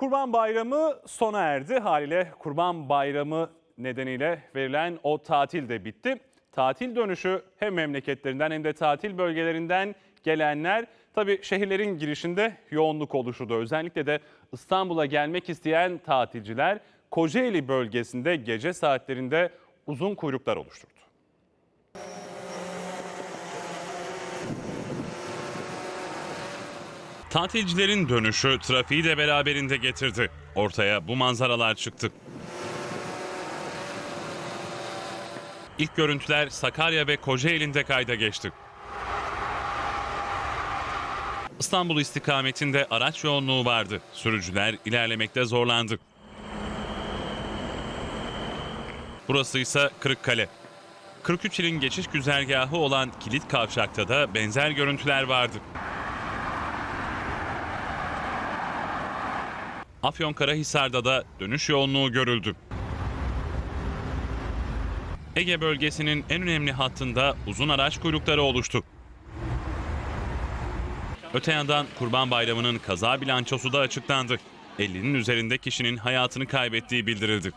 Kurban Bayramı sona erdi. Haliyle Kurban Bayramı nedeniyle verilen o tatil de bitti. Tatil dönüşü hem memleketlerinden hem de tatil bölgelerinden gelenler tabii şehirlerin girişinde yoğunluk oluşturdu. Özellikle de İstanbul'a gelmek isteyen tatilciler Kocaeli bölgesinde gece saatlerinde uzun kuyruklar oluşturdu. Tatilcilerin dönüşü trafiği de beraberinde getirdi. Ortaya bu manzaralar çıktı. İlk görüntüler Sakarya ve Kocaeli'nde kayda geçti. İstanbul istikametinde araç yoğunluğu vardı. Sürücüler ilerlemekte zorlandı. Burası ise Kırıkkale. 43 ilin geçiş güzergahı olan Kilit Kavşak'ta da benzer görüntüler vardı. Afyonkarahisar'da da dönüş yoğunluğu görüldü. Ege bölgesinin en önemli hattında uzun araç kuyrukları oluştu. Öte yandan Kurban Bayramı'nın kaza bilançosu da açıklandı. 50'nin üzerinde kişinin hayatını kaybettiği bildirildi.